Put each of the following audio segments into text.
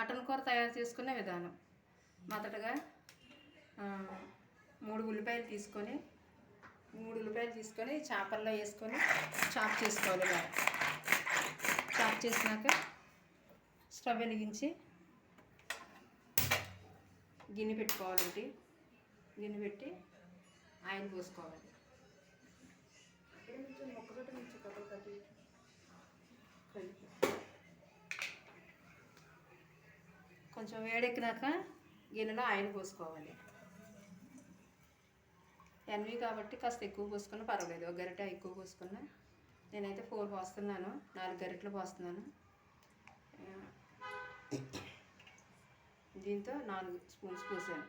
Mutton కూర తయారు చేసుకునే విధానం. మొదటగా మూడు ఉల్లిపాయలు తీసుకొని మూడు ఉల్లిపాయలు తీసుకొని చేపల్లో వేసుకొని చాప్ చేసుకోవాలి బాగా. చాప్ చేసినాక స్టవ్ వెలిగించి గిన్నె పెట్టుకోవాలండి. గిన్నె పెట్టి ఆయిల్ పోసుకోవాలి. కొంచెం వేడెక్కినాక గిన్నెలో ఆయిల్ పోసుకోవాలి. ఎన్వి కాబట్టి కాస్త ఎక్కువ పోసుకున్నా పర్వాలేదు. ఒక గరిట ఎక్కువ పోసుకున్నా. నేనైతే ఫోర్ పోస్తున్నాను. నాలుగు గరిటలు పోస్తున్నాను. దీంతో నాలుగు స్పూన్స్ పోసాను.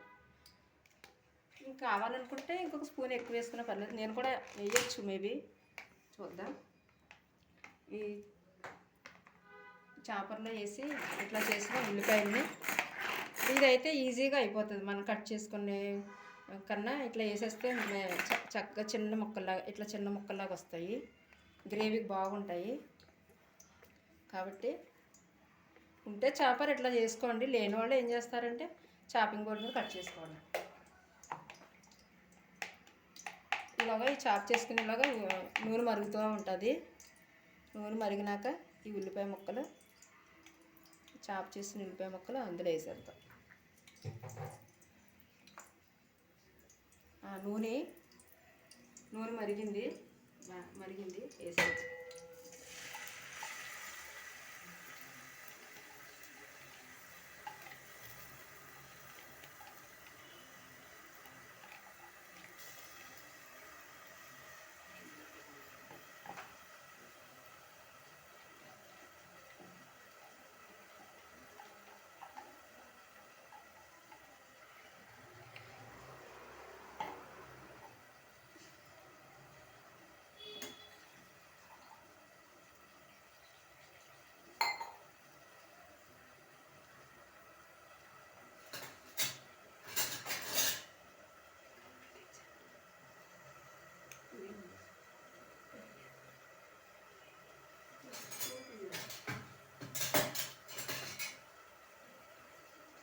ఇంకా కావాలనుకుంటే ఇంకొక స్పూన్ ఎక్కువ వేసుకున్నా పర్లేదు. నేను కూడా వేయచ్చు మేబీ. చూద్దాం. ఈ చాపర్లో వేసి ఇట్లా చేసిన ఉల్లిపాయల్ని. ఇదైతే ఈజీగా అయిపోతుంది. మనం కట్ చేసుకునే కన్నా ఇట్లా వేసేస్తే చక్కగా చిన్న ముక్కల్లాగా ఇట్లా చిన్న ముక్కల్లాగా వస్తాయి. గ్రేవీకి బాగుంటాయి. కాబట్టి ఉంటే చేపర ఇట్లా చేసుకోండి. లేని వాళ్ళు ఏం చేస్తారంటే చాపింగ్ బోర్డు మీద కట్ చేసుకోండి ఇలాగా ఈ చాప్ చేసుకునేలాగా నూనె మరుగుతూ ఉంటుంది. నూనె మరిగినాక ఈ ఉల్లిపాయ ముక్కలు చాప్ చేసి నిలిపే ముక్కలు అందులో వేసేద్దాం. ఆ, నూనె నూనె మరిగింది. మరిగింది వేసేది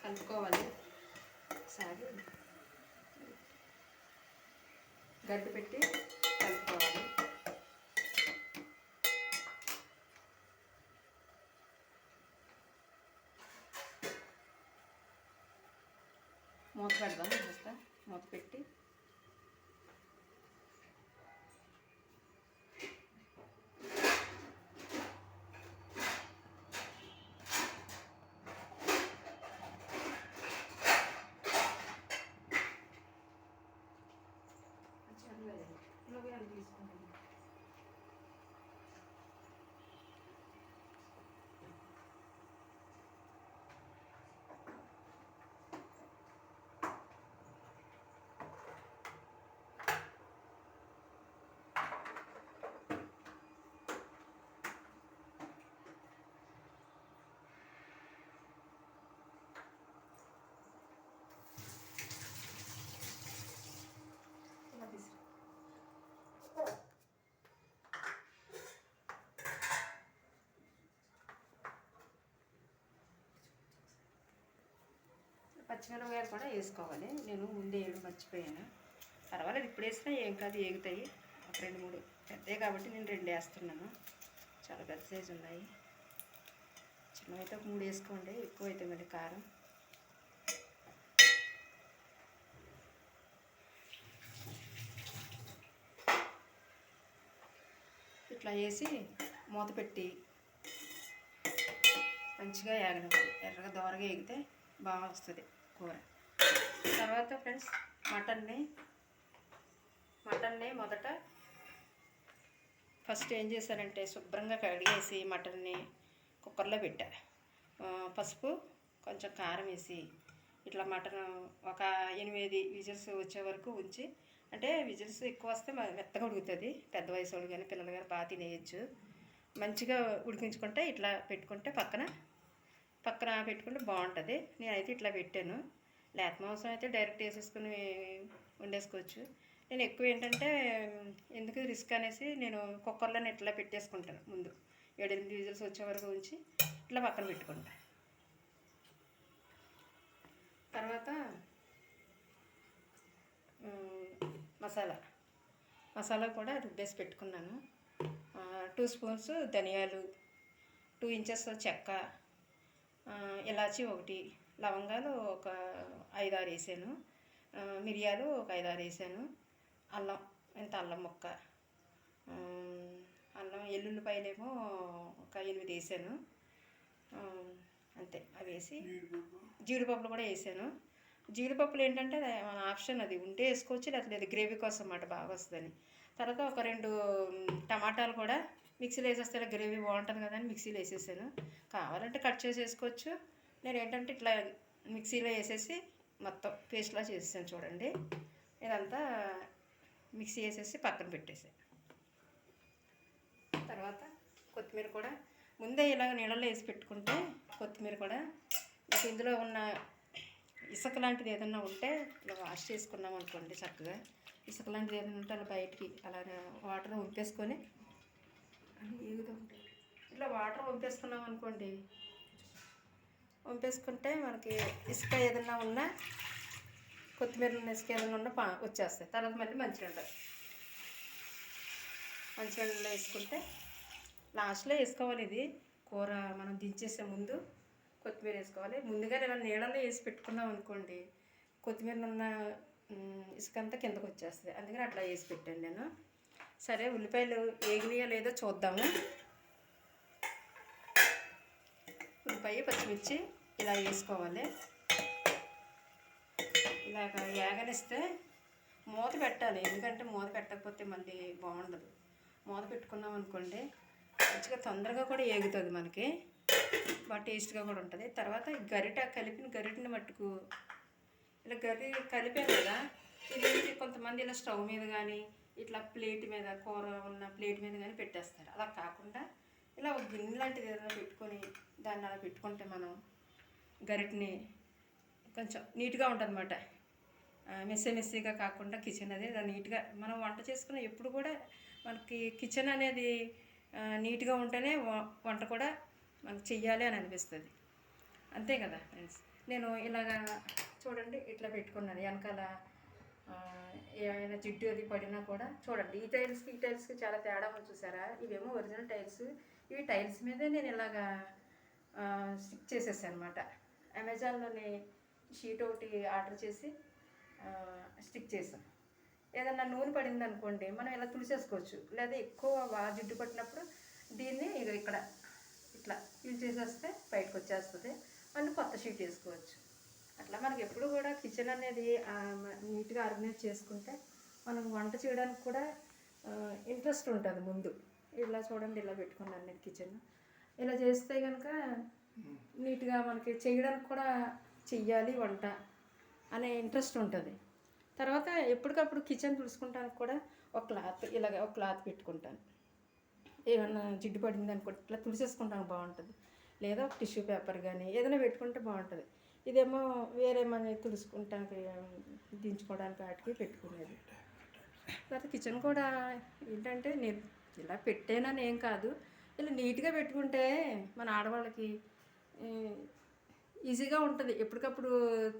కలుపుకోవాలి. ఒకసారి గడ్డు పెట్టి కలుపుకోవాలి. మూత పెడదాం కాస్త మూత పెట్టి ఇలా తీసి పచ్చిమిరపకాయలు కూడా వేసుకోవాలి. నేను ముందే వేయడం మర్చిపోయాను. పర్వాలేదు ఇప్పుడు వేసినా ఏం కాదు ఏగుతాయి. ఒక రెండు మూడు పెద్దవి కాబట్టి నేను రెండు వేస్తున్నాను. చాలా పెద్ద సైజు ఉన్నాయి. చిన్నవైతే ఒక మూడు వేసుకోండి ఎక్కువ మళ్ళీ కారం. ఇట్లా వేసి మూత పెట్టి మంచిగా ఏగనివ్వాలి. ఎర్రగా దోరగా ఎగితే బాగా వస్తుంది. కూర. తర్వాత ఫ్రెండ్స్ మటన్ని. మటన్ని మొదట ఫస్ట్ ఏం చేశానంటే శుభ్రంగా కడిగేసి మటన్ని కుక్కర్లో పెట్టారు పసుపు కొంచెం కారం వేసి ఇట్లా మటన్ ఒక ఎనిమిది విజిల్స్ వచ్చే వరకు ఉంచి అంటే విజిల్స్ ఎక్కువ వస్తే మెత్తగా ఉడుకుతుంది. పెద్ద వయసు వాళ్ళు కానీ పిల్లలు కానీ బాగా తినేయచ్చు. మంచిగా ఉడికించుకుంటే ఇట్లా పెట్టుకుంటే పక్కన పక్కన పెట్టుకుంటే బాగుంటుంది. నేనైతే ఇట్లా పెట్టాను. లేత మాంసం అయితే డైరెక్ట్ వేసేసుకుని వండేసుకోవచ్చు. నేను ఎక్కువ ఏంటంటే ఎందుకు రిస్క్ అనేసి నేను కుక్కర్లో ఇట్లా పెట్టేసుకుంటాను ముందు. ఏడెనిమిది విజిల్స్ వచ్చే వరకు ఉంచి ఇట్లా పక్కన పెట్టుకుంటాను తర్వాత మసాలా. మసాలా కూడా రుబ్బేసి పెట్టుకున్నాను. టూ స్పూన్స్ ధనియాలు టూ ఇంచెస్ చెక్క ఇలాచి ఒకటి లవంగాలు ఒక ఐదారు వేసాను. మిరియాలు ఒక ఐదారు వేసాను. అల్లం ఇంత అల్లం ముక్క. అల్లం ఎల్లుల్లిపాయలేమో ఒక ఎనిమిది వేసాను. అంతే అవి వేసి జీడిపప్పులు కూడా వేసాను. జీడిపప్పులు ఏంటంటే అది మన ఆప్షన్ అది ఉంటే వేసుకోవచ్చు లేకపోతే గ్రేవీ కోసం అన్నమాట బాగా వస్తుందని. తర్వాత ఒక రెండు టమాటాలు కూడా మిక్సీలో వేసేస్తే గ్రేవీ బాగుంటుంది కదా అని మిక్సీలో వేసేసాను కావాలంటే కట్ చేసి వేసుకోవచ్చు నేను ఏంటంటే ఇట్లా మిక్సీలో వేసేసి మొత్తం పేస్ట్లా చేసేసాను చూడండి. ఇదంతా మిక్సీ వేసేసి పక్కన పెట్టేసాను తర్వాత కొత్తిమీర కూడా ముందే ఇలాగ నీళ్ళలో వేసి పెట్టుకుంటే కొత్తిమీర కూడా మీకు ఇందులో ఉన్న ఇసుక లాంటిది ఏదన్నా ఉంటే ఇలా వాష్ చేసుకున్నాం అనుకోండి చక్కగా. ఇసుక లాంటిది ఏదైనా ఉంటే అలా బయటికి అలా వాటర్ ఉంపేసుకొని అని ఉంటాయి ఇట్లా వాటర్ వంపేసుకున్నాం అనుకోండి. వంపేసుకుంటే మనకి ఇసుక ఏదన్నా ఉన్నా కొత్తిమీర ఉన్న ఇసుక ఏదైనా ఉన్నా పా వచ్చేస్తాయి. తర్వాత మళ్ళీ మంచినీళ్ళు. మంచిగా వేసుకుంటే లాస్ట్లో వేసుకోవాలి ఇది. కూర మనం దించేసే ముందు కొత్తిమీర వేసుకోవాలి. ముందుగా ఇలా నీళ్ళలో వేసి పెట్టుకున్నాం అనుకోండి కొత్తిమీర ఉన్న ఇసుక అంతా కిందకు వచ్చేస్తుంది. అందుకని అట్లా వేసి పెట్టాను నేను. సరే ఉల్లిపాయలు ఏగినాయో లేదో చూద్దాము. ఉల్లిపాయ పచ్చిమిర్చి ఇలా వేసుకోవాలి. ఇలాగ ఏగనిస్తే మూత పెట్టాలి. ఎందుకంటే మూత పెట్టకపోతే మళ్ళీ బాగుండదు. మూత పెట్టుకున్నాం అనుకోండి మంచిగా తొందరగా కూడా ఏగుతుంది మనకి. బాగా టేస్ట్గా కూడా ఉంటుంది. తర్వాత గరిట కలిపిన గరిటని మట్టుకు ఇలా గరి కలిపాం కదా ఇది కొంతమంది ఇలా స్టవ్ మీద కానీ ఇట్లా ప్లేట్ మీద కూర ఉన్న ప్లేట్ మీద కానీ పెట్టేస్తారు. అలా కాకుండా ఇలా ఒక గిన్నె లాంటిది ఏదైనా పెట్టుకొని దాన్ని అలా పెట్టుకుంటే మనం గరిటిని కొంచెం నీట్గా ఉంటుంది అనమాట మెస్సీ మెస్సీగా కాకుండా కిచెన్ అది నీట్గా మనం వంట చేసుకున్న ఎప్పుడు కూడా మనకి కిచెన్ అనేది నీట్గా ఉంటేనే వ- వంట కూడా మనకు చెయ్యాలి అని అనిపిస్తుంది. అంతే కదా ఫ్రెండ్స్? నేను ఇలాగా చూడండి ఇట్లా పెట్టుకున్నాను. వెనకాల ఏమైనా జిడ్డు అది పడినా కూడా చూడండి. ఈ టైల్స్కి ఈ టైల్స్కి చాలా తేడా ఉంది చూసారా? ఇవేమో ఒరిజినల్ టైల్స్ ఈ టైల్స్ మీదే నేను ఇలాగా స్టిక్ చేసేసాను అనమాట అమెజాన్లోని షీట్ ఒకటి ఆర్డర్ చేసి స్టిక్ చేసాం ఏదన్నా నూనె పడింది అనుకోండి మనం ఇలా తుడిసేసుకోవచ్చు లేదా ఎక్కువ బాగా జిడ్డు పట్టినప్పుడు దీన్ని ఇక ఇక్కడ ఇట్లా యూజ్ చేసేస్తే బయటకు వచ్చేస్తుంది మళ్ళీ కొత్త షీట్ వేసుకోవచ్చు. మనకి ఎప్పుడు కూడా కిచెన్ అనేది నీట్గా ఆర్గనైజ్ చేసుకుంటే మనం వంట చేయడానికి కూడా ఇంట్రెస్ట్ ఉంటుంది ముందు. ఇలా చూడండి ఇలా పెట్టుకున్నాను నేను కిచెన్. ఇలా చేస్తే కనుక నీట్గా మనకి చేయడానికి కూడా చెయ్యాలి వంట అనే ఇంట్రెస్ట్ ఉంటుంది. తర్వాత ఎప్పటికప్పుడు కిచెన్ తుడుచుకుంటానికి కూడా ఒక క్లాత్ ఇలాగ ఒక క్లాత్ పెట్టుకుంటాను. ఏమన్నా జిడ్డు పడింది అనుకుంటే ఇట్లా తుడిసేసుకుంటాను బాగుంటుంది. లేదా ఒక టిష్యూ పేపర్ కానీ ఏదైనా పెట్టుకుంటే బాగుంటుంది. ఇదేమో వేరే మన తుడుచుకుంటానికి దించుకోవడానికి వాటికి పెట్టుకునేది. తర్వాత కిచెన్ కూడా ఏంటంటే నేను ఇలా పెట్టానని ఏం కాదు. ఇలా నీట్గా పెట్టుకుంటే మన ఆడవాళ్ళకి ఈజీగా ఉంటుంది. ఎప్పటికప్పుడు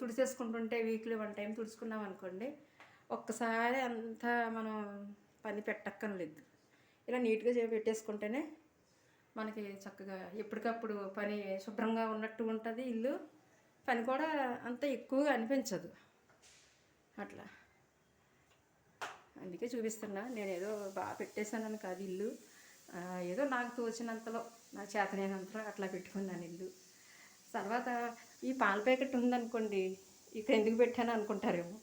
తుడిచేసుకుంటుంటే వీక్లీ వన్ టైం తుడుచుకున్నాం అనుకోండి ఒక్కసారి అంతా మనం పని పెట్టక్కర్లేదు. ఇలా నీట్గా పెట్టేసుకుంటేనే మనకి చక్కగా ఎప్పటికప్పుడు పని శుభ్రంగా ఉన్నట్టు ఉంటుంది ఇల్లు. పని కూడా అంత ఎక్కువగా అనిపించదు. అట్లా. అందుకే చూపిస్తున్నా. నేను ఏదో బాగా పెట్టేశానని కాదు ఇల్లు. ఏదో నాకు తోచినంతలో నా చేతనైనంతలో అట్లా పెట్టుకున్నాను ఇల్లు. తర్వాత ఈ పాల ప్యాకెట్ ఉందనుకోండి ఇక్కడ ఎందుకు పెట్టాను అనుకుంటారేమో.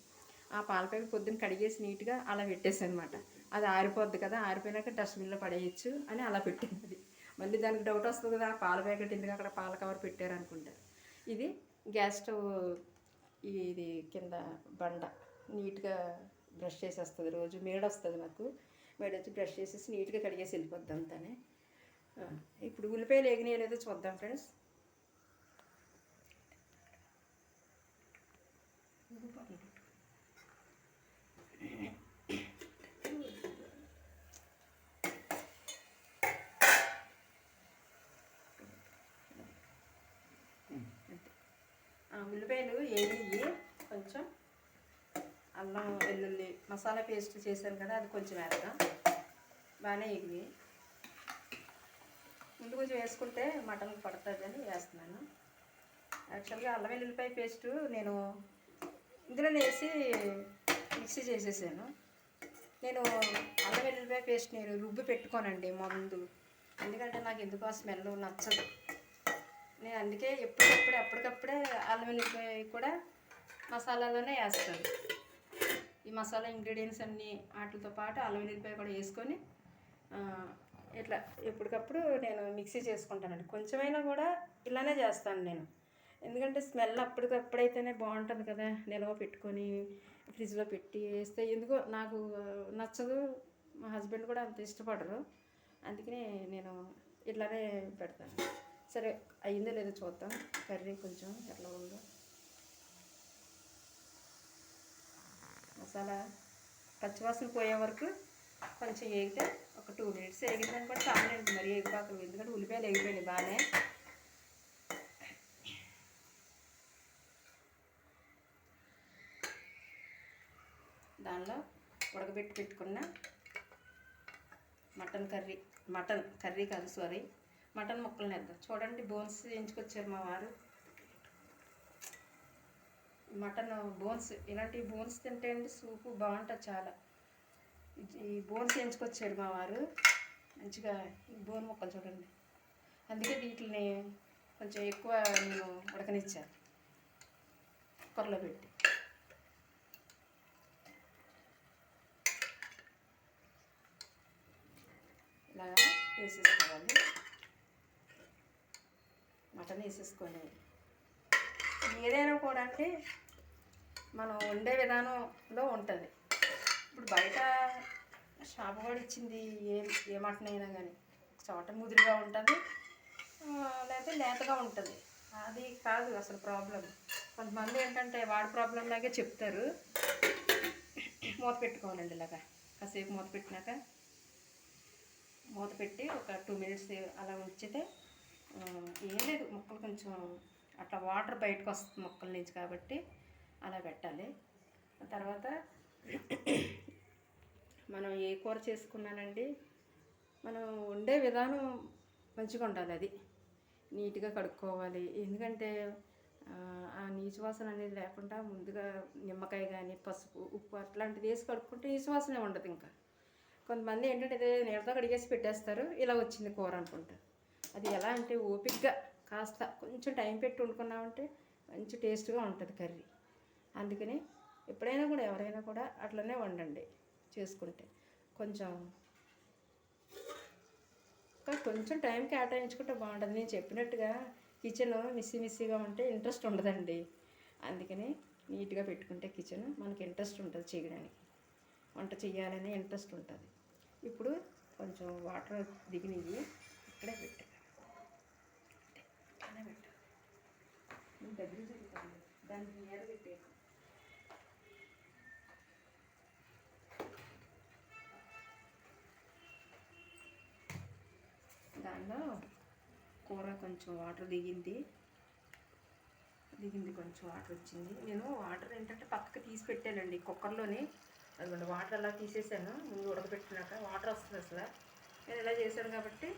ఆ పాల ప్యాకెట్ పొద్దున్న కడిగేసి నీట్గా అలా పెట్టేసాను అనమాట అది ఆరిపోద్ది కదా ఆరిపోయినాక డస్ట్బిన్లో పడేయచ్చు అని అలా పెట్టింది మళ్ళీ దానికి డౌట్ వస్తుంది కదా ఆ పాల ప్యాకెట్ ఎందుకు అక్కడ పాల కవర్ పెట్టారు అనుకుంటారు ఇది గ్యాస్ స్టవ్ ఇది కింద బండ నీట్గా బ్రష్ చేసేస్తుంది రోజు. మేడ వస్తుంది నాకు మేడ వచ్చి బ్రష్ చేసేసి నీట్గా కడిగేసి వెళ్ళిపోద్ది అంతానే ఇప్పుడు ఉల్లిపాయలు ఏగినాయో లేదో చూద్దాం ఫ్రెండ్స్ ఆ, ఉల్లిపాయలు వేయి కొంచెం అల్లం వెల్లుల్లి మసాలా పేస్ట్ చేశాను కదా అది కొంచెం వేద్దాం. బాగానే ఎగివి ముందు కొంచెం వేసుకుంటే మటన్ పడుతుందని వేస్తున్నాను. యాక్చువల్గా అల్లం వెల్లుల్లిపాయ పేస్టు నేను ఇందులో వేసి మిక్సీ చేసేసాను. నేను అల్లం వెల్లుల్లిపాయ పేస్ట్ నేను రుబ్బి పెట్టుకోనండి ముందు. ఎందుకంటే నాకు ఎందుకో స్మెల్ నచ్చదు. నేను అందుకే ఎప్పటికప్పుడే అప్పటికప్పుడే అల్లం వెల్లుల్లిపాయ కూడా మసాలాలోనే వేస్తాను. ఈ మసాలా ఇంగ్రీడియంట్స్ అన్నీ వాటితో పాటు అల్లం వెల్లుల్లిపాయ కూడా వేసుకొని ఇట్లా ఎప్పటికప్పుడు నేను మిక్సీ చేసుకుంటానండి. కొంచెమైనా కూడా ఇలానే చేస్తాను నేను. ఎందుకంటే స్మెల్ అప్పటికప్పుడైతేనే బాగుంటుంది కదా నిల్వ పెట్టుకొని ఫ్రిడ్జ్లో పెట్టి వేస్తే. ఎందుకో నాకు నచ్చదు మా హస్బెండ్ కూడా అంత ఇష్టపడరు. అందుకనే నేను ఇట్లానే పెడతాను. సరే అయిందో లేదో చూద్దాం. కర్రీ కొంచెం ఎట్లా ఉందో. మసాలా పచ్చివాసన పోయే వరకు కొంచెం వేగితే ఒక టూ మినిట్స్ వేగిందని కూడా చాలండి మరి వేగిపాకలు ఎందుకంటే ఉల్లిపాయలు వేగిపోయినాయి బాగానే. దానిలో ఉడకబెట్టి పెట్టుకున్న మటన్ కర్రీ. మటన్ కర్రీ కాదు సారీ. మటన్ ముక్కలు వేద్దాం చూడండి బోన్స్ ఎంచుకొచ్చారు మా వారు. మటన్ బోన్స్ ఇలాంటి బోన్స్ తింటే అండి సూపు బాగుంటుంది చాలా. ఈ బోన్స్ ఎంచుకొచ్చారు మా వారు. మంచిగా ఈ బోన్ ముక్కలు చూడండి. అందుకే వీటిని కొంచెం ఎక్కువ నేను ఉడకనిచ్చాను. కుక్కర్లో పెట్టి. ఇలా వేసేసుకోవాలి. మటన్ వేసేసుకొని. ఏదైనా కూడా అంటే మనం వండే విధానంలో ఉంటుంది. ఇప్పుడు బయట షాప్ కూడా ఇచ్చింది ఏ ఏ మటన్ అయినా కానీ చోట ముదిరిగా ఉంటుంది లేకపోతే లేతగా ఉంటుంది. అది కాదు అసలు ప్రాబ్లం కొంతమంది ఏంటంటే వాడి ప్రాబ్లం లాగే చెప్తారు. మూత పెట్టుకోవాలండి ఇలాగా. కాసేపు మూత పెట్టినాక మూత పెట్టి ఒక టూ మినిట్స్ అలా ఉంచితే ఏం లేదు మొక్కలు కొంచెం అట్లా వాటర్ బయటకు వస్తుంది మొక్కల నుంచి కాబట్టి అలా పెట్టాలి. తర్వాత మనం ఏ కూర చేసుకున్నానండి? మనం వండే విధానం మంచిగా ఉండాలి అది. నీట్గా కడుక్కోవాలి. ఎందుకంటే ఆ, నీచువాసన నీచు వాసన అనేది లేకుండా ముందుగా నిమ్మకాయ కానీ పసుపు ఉప్పు అట్లాంటిది వేసి కడుక్కుంటే నీచువాసనే ఉండదు ఇంకా. కొంతమంది ఏంటంటే ఇదే నీళ్ళతో కడిగేసి పెట్టేస్తారు. ఇలా వచ్చింది కూర అనుకుంటారు అది ఎలా అంటే ఓపిక్గా కాస్త కొంచెం టైం పెట్టి వండుకున్నామంటే మంచి టేస్ట్గా ఉంటుంది కర్రీ. అందుకని ఎప్పుడైనా కూడా ఎవరైనా కూడా అట్లనే వండండి చేసుకుంటే. కొంచెం ఇంకా కొంచెం టైం కేటాయించుకుంటే బాగుంటుంది నేను చెప్పినట్టుగా కిచెన్ మిస్సీ మిస్సీగా ఉంటే ఇంట్రెస్ట్ ఉండదండి. అందుకని నీట్గా పెట్టుకుంటే కిచెన్ మనకి ఇంట్రెస్ట్ ఉంటుంది చేయడానికి. వంట చేయాలనే ఇంట్రెస్ట్ ఉంటుంది. ఇప్పుడు కొంచెం వాటర్ దిగినవి ఇక్కడే పెట్టాను ఇక్కడే పెట్టా. దగ్గర జరుగుతుంది దానికి మీద పెట్టేసి. దానిలో కూర కొంచెం వాటర్ దిగింది. దిగింది కొంచెం వాటర్ వచ్చింది. నేను వాటర్ ఏంటంటే పక్కకి తీసి పెట్టానండి కుక్కర్లోనే. అదిగోండి వాటర్ అలా తీసేసాను. ముందు ఉడకబెట్టినాక వాటర్ వస్తుంది అసలు. నేను ఇలా చేశాను కాబట్టి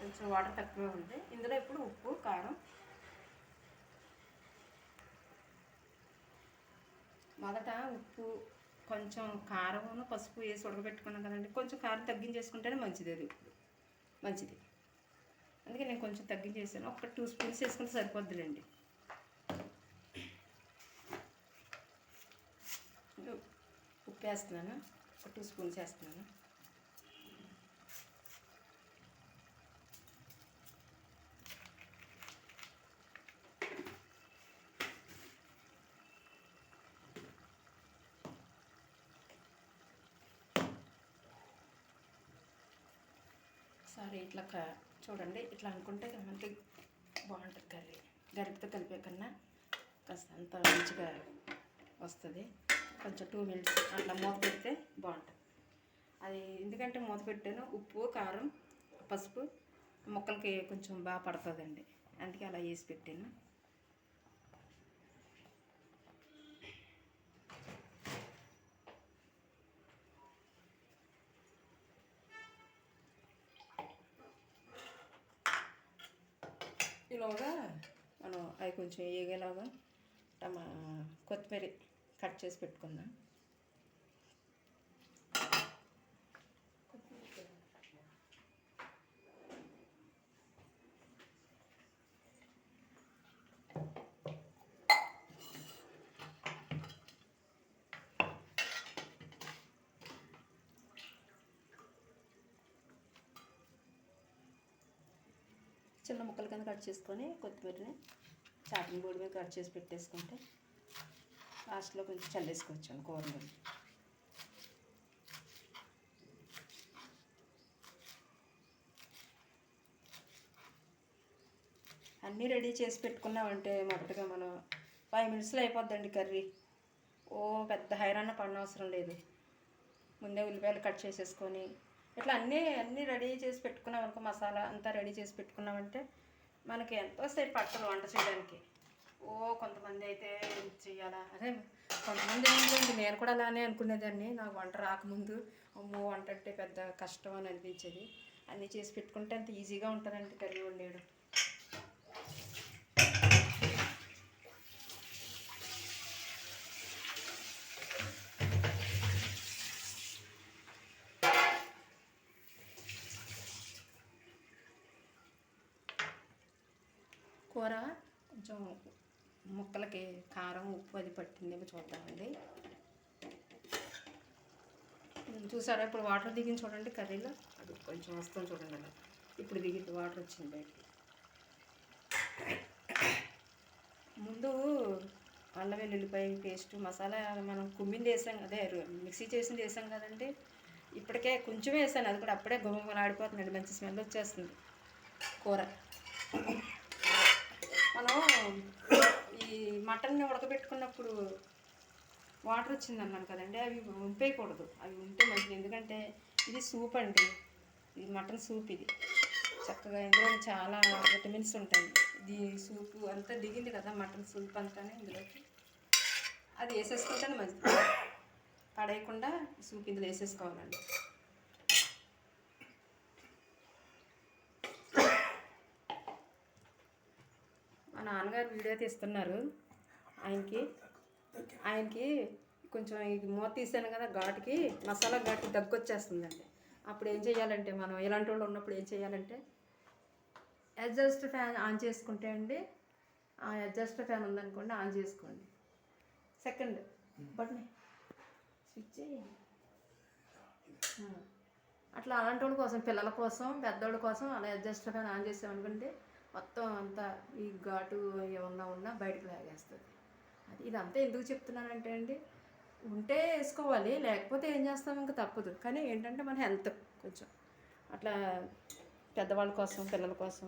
కొంచెం వాటర్ తక్కువే ఉంది. ఇందులో ఇప్పుడు ఉప్పు కారం. మొదట ఉప్పు కొంచెం కారం పసుపు వేసి ఉడకబెట్టుకున్నాం కదండి. కొంచెం కారం తగ్గించేసుకుంటేనే మంచిది అది ఇప్పుడు. మంచిది. అందుకే నేను కొంచెం తగ్గించేసాను. ఒక టూ స్పూన్స్ వేసుకుంటే సరిపోద్దులేండి. ఉప్పు వేస్తున్నాను. ఒక టూ స్పూన్స్ వేస్తున్నాను. సరే ఇట్లా చూడండి ఇట్లా అనుకుంటే మనకి బాగుంటుంది కర్రీ. గరిపితో కలిపే కన్నా కాస్త అంత మంచిగా వస్తుంది. కొంచెం టూ మినిట్స్ అట్లా మూత పెడితే బాగుంటుంది. అది ఎందుకంటే మూత పెట్టాను ఉప్పు కారం పసుపు మొక్కలకి కొంచెం బాగా పడుతుందండి. అందుకే అలా వేసి పెట్టాను ఈలోగా మనం అవి కొంచెం ఏగేలాగా టమా కొత్తిమీర కట్ చేసి పెట్టుకుందాం. చిన్న ముక్కలు కింద కట్ చేసుకొని కొత్తిమీరని చాటింగ్ బోర్డు మీద కట్ చేసి పెట్టేసుకుంటే లాస్ట్లో కొంచెం చల్లేసుకోవచ్చు కూరలో అన్నీ రెడీ చేసి పెట్టుకున్నామంటే మొదటగా మనం ఫైవ్ మినిట్స్లో అయిపోద్దండి కర్రీ. ఓ పెద్ద హైరాణ పడనవసరం లేదు. ముందే ఉల్లిపాయలు కట్ చేసేసుకొని ఇట్లా అన్నీ అన్నీ రెడీ చేసి పెట్టుకున్నాం అనుకో మసాలా అంతా రెడీ చేసి పెట్టుకున్నామంటే మనకి ఎంతోసేపు పట్టదు వంట చేయడానికి. ఓ కొంతమంది అయితే చెయ్యాలా? అదే కొంతమంది ఏంటంటే నేను కూడా అలానే అనుకునేదాన్ని. నాకు వంట రాకముందు అమ్మో వంట అంటే పెద్ద కష్టం అని అనిపించేది. అన్నీ చేసి పెట్టుకుంటే అంత ఈజీగా ఉంటుందండి కర్రీ వండేయడం. కూర? కొంచెం ముక్కలకి కారం ఉప్పు అది పట్టిందేమో చూద్దామండి. చూసారా? ఇప్పుడు వాటర్ దిగింది చూడండి కర్రీలో. అది కొంచెం వస్తుంది చూడండి అలా. ఇప్పుడు దిగింది వాటర్ వచ్చింది బయటికి. ముందు అల్లం వెల్లుల్లిపాయ పేస్ట్ మసాలా మనం కుమ్మింది వేసాం అదే మిక్సీ చేసింది వేసాం కదండి. ఇప్పటికే కొంచెం వేసాను అది కూడా అప్పుడే గుమ్మలాడిపోతుందండి మంచి స్మెల్ వచ్చేస్తుంది కూర. మనం ఈ మటన్ని ఉడకబెట్టుకున్నప్పుడు వాటర్ వచ్చింది అన్నాను కదండి అవి ఉంపేయకూడదు. అవి ఉంటే మంచిది. ఎందుకంటే ఇది సూప్ అండి. ఇది మటన్ సూప్ ఇది. చక్కగా ఇందులో చాలా విటమిన్స్ ఉంటాయి. దీ సూప్ అంతా దిగింది కదా మటన్ సూప్ అంతానే ఇందులోకి. అది వేసేసుకుంటే మంచిది. పడేయకుండా సూప్ ఇందులో వేసేసుకోవాలండి మా నాన్నగారు వీడియో తీస్తున్నారు. ఆయనకి ఆయనకి కొంచెం ఇది మూత తీసాను కదా ఘాటుకి మసాలా ఘాటుకి దగ్గు వచ్చేస్తుందండి అప్పుడు ఏం చేయాలంటే మనం ఇలాంటి వాళ్ళు ఉన్నప్పుడు ఏం చేయాలంటే అడ్జస్ట్ ఫ్యాన్ ఆన్ చేసుకుంటే అండి ఆ అడ్జస్ట్ ఫ్యాన్ ఉందనుకోండి ఆన్ చేసుకోండి. సెకండ్ బట్ని స్విచ్ అట్లా అలాంటి వాళ్ళ కోసం పిల్లల కోసం పెద్దోళ్ళ కోసం అలా అడ్జస్ట్ ఫ్యాన్ ఆన్ చేసామనుకుంటే మొత్తం అంతా ఈ ఘాటు ఏమన్నా ఉన్నా బయటకు లాగేస్తుంది. అది ఇదంతా ఎందుకు చెప్తున్నానంటే అండి ఉంటే వేసుకోవాలి లేకపోతే ఏం చేస్తాం ఇంకా తప్పదు. కానీ ఏంటంటే మన హెల్త్ కొంచెం. అట్లా పెద్దవాళ్ళ కోసం పిల్లల కోసం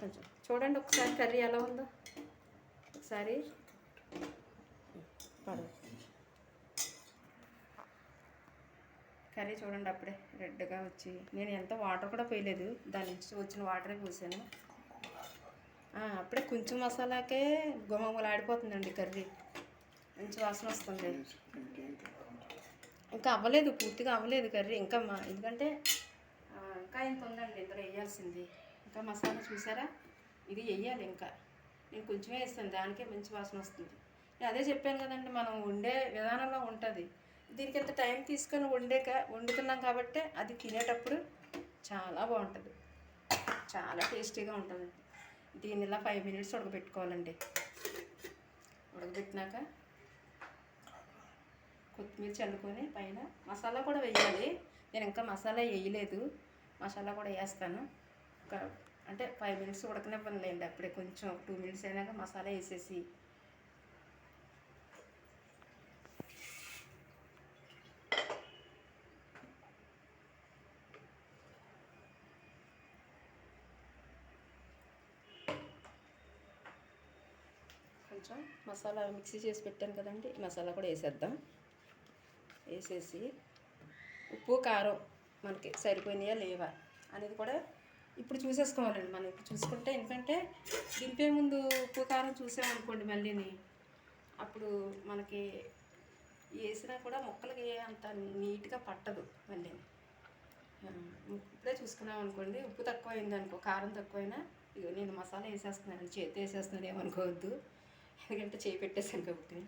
కొంచెం. చూడండి ఒకసారి కర్రీ ఎలా ఉందో. ఒకసారి. పడదు కర్రీ చూడండి అప్పుడే రెడ్గా వచ్చి. నేను ఎంత వాటర్ కూడా పోయలేదు. దాని నుంచి వచ్చిన వాటరే పోసాను. అప్పుడే కొంచెం మసాలాకే గుమగుమలాడిపోతుందండి కర్రీ. మంచి వాసన వస్తుంది. ఇంకా అవ్వలేదు పూర్తిగా అవ్వలేదు కర్రీ. ఇంకా మా ఎందుకంటే ఇంకా ఇంత ఉందండి ఇందులో వేయాల్సింది. ఇంకా మసాలా చూసారా? ఇది వేయాలి ఇంకా. నేను కొంచెమే వేస్తాను దానికే మంచి వాసన వస్తుంది. నేను అదే చెప్పాను కదండి మనం వండే విధానంలో ఉంటుంది. దీనికి ఎంత టైం తీసుకొని వండాక వండుతున్నాం కాబట్టి అది తినేటప్పుడు చాలా బాగుంటుంది. చాలా టేస్టీగా ఉంటుంది దీన్ని ఇలా ఫైవ్ మినిట్స్ ఉడకబెట్టుకోవాలండి. ఉడకబెట్టినాక కొత్తిమీర చల్లుకొని పైన మసాలా కూడా వేయాలి. నేను ఇంకా మసాలా వేయలేదు. మసాలా కూడా వేస్తాను. ఒక అంటే ఫైవ్ మినిట్స్ ఉడకనివ్వనులేండి అప్పుడే కొంచెం టూ మినిట్స్ అయినాక మసాలా వేసేసి కొంచెం మసాలా మిక్సీ చేసి పెట్టాను కదండి ఈ మసాలా కూడా వేసేద్దాం. వేసేసి ఉప్పు కారం మనకి సరిపోయినాయా లేవా అనేది కూడా ఇప్పుడు చూసేసుకోవాలండి. మనం ఇప్పుడు చూసుకుంటే ఎందుకంటే దింపే ముందు ఉప్పు కారం చూసామనుకోండి మళ్ళీని. అప్పుడు మనకి వేసినా కూడా ముక్కలకి అంత నీట్గా పట్టదు మళ్ళీ ఇప్పుడే చూసుకున్నాం అనుకోండి ఉప్పు తక్కువ అయింది అనుకో కారం తక్కువైనా ఇగో నేను మసాలా వేసేస్తున్నాను చేతి వేసేస్తున్నాను ఏమనుకోవద్దు ఎందుకంటే చేయి పెట్టేసాను కాబట్టి.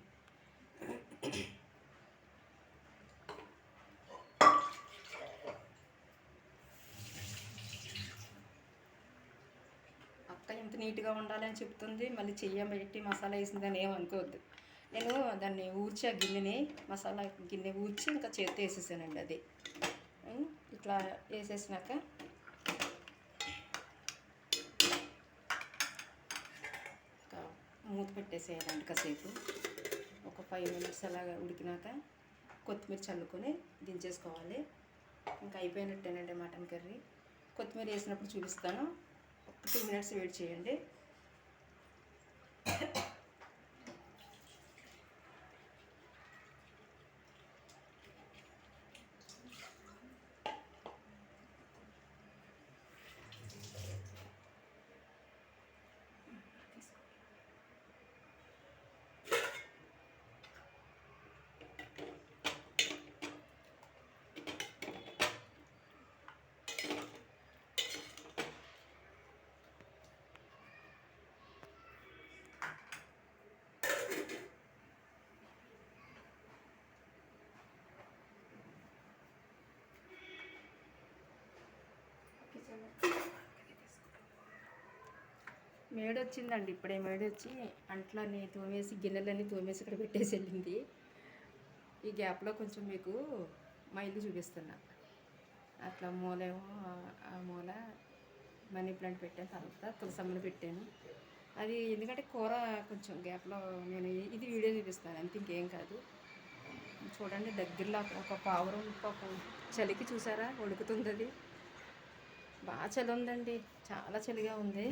అక్క ఎంత నీట్గా ఉండాలని చెప్తుంది. మళ్ళీ చెయ్య పెట్టి మసాలా వేసిందని ఏమనుకోవద్దు నేను దాన్ని ఊర్చి ఆ గిన్నెని మసాలా గిన్నె ఊర్చి ఇంకా చేతి వేసేసానండి అది. ఇట్లా వేసేసినాక ఇంకా మూత పెట్టేసేయాలండి కాసేపు. ఒక ఫైవ్ మినిట్స్ అలాగా ఉడికినాక కొత్తిమీర చల్లుకొని దించేసుకోవాలి. ఇంకా అయిపోయినట్టేనండి మటన్ కర్రీ. కొత్తిమీర వేసినప్పుడు చూపిస్తాను. ఒక టూ మినిట్స్ వెయిట్ చేయండి. మేడ వచ్చిందండి ఇప్పుడే మేడ వచ్చి తోమేసి గిన్నెలన్నీ తోమేసి ఇక్కడ పెట్టేసి వెళ్ళింది. ఈ గ్యాప్లో కొంచెం మీకు మా ఇల్లు చూపిస్తున్నా. అట్లా మూలేమో ఆ- ఆ మూల మనీ ప్లాంట్ పెట్టాను తర్వాత తులసమ్మని పెట్టాను. అది ఎందుకంటే కూర కొంచెం గ్యాప్లో నేను ఇది వీడియో చూపిస్తాను అంతే ఇంకేం కాదు. చూడండి దగ్గరలో ఒక పావురం పాపం చలికి చూసారా వణుకుతుంది అది బాగా చలి ఉందండి చాలా చలిగా ఉంది.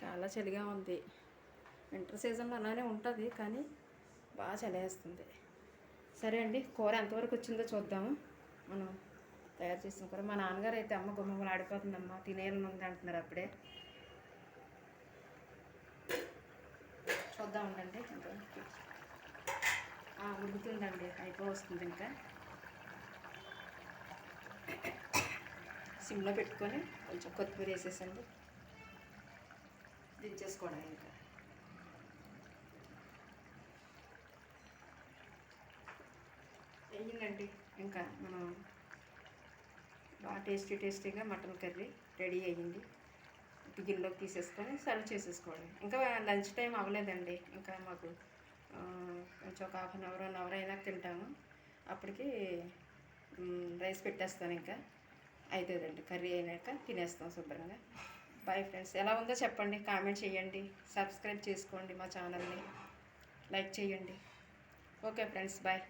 చాలా చలిగా ఉంది. వింటర్ సీజన్లో అలానే ఉంటుంది కానీ బాగా చలేస్తుంది. సరే అండి కూర ఎంతవరకు వచ్చిందో చూద్దాము మనం తయారు చేసిన కూర. మా నాన్నగారు అయితే అమ్మ గుమ్మలు ఆడిపోతుందమ్మా తినేయాలని ఉంది అంటున్నారు అప్పుడే. చూద్దాం ఉండండి. ఉడుకుతుందండి. అయిపో వస్తుంది ఇంకా. సిమ్లో పెట్టుకొని కొంచెం కొత్తిమీర వేసేసండి. దించేసుకోవడం ఇంకా. అయ్యిందండి ఇంకా మనం బాగా టేస్టీ టేస్టీగా మటన్ కర్రీ రెడీ అయ్యింది. గిన్నెలోకి తీసేసుకొని సర్వ్ చేసేసుకోవడం ఇంకా లంచ్ టైం అవ్వలేదండి. ఇంకా మాకు కొంచెం ఒక half an hour one hour అయినా తింటాము. అప్పటికి రైస్ పెట్టేస్తాను ఇంకా. అవుతుందండి కర్రీ అయినాక తినేస్తాం శుభ్రంగా. బాయ్ ఫ్రెండ్స్ ఎలా ఉందో చెప్పండి. కామెంట్ చేయండి. సబ్స్క్రైబ్ చేసుకోండి మా ఛానల్ని లైక్ చేయండి. Okay friends bye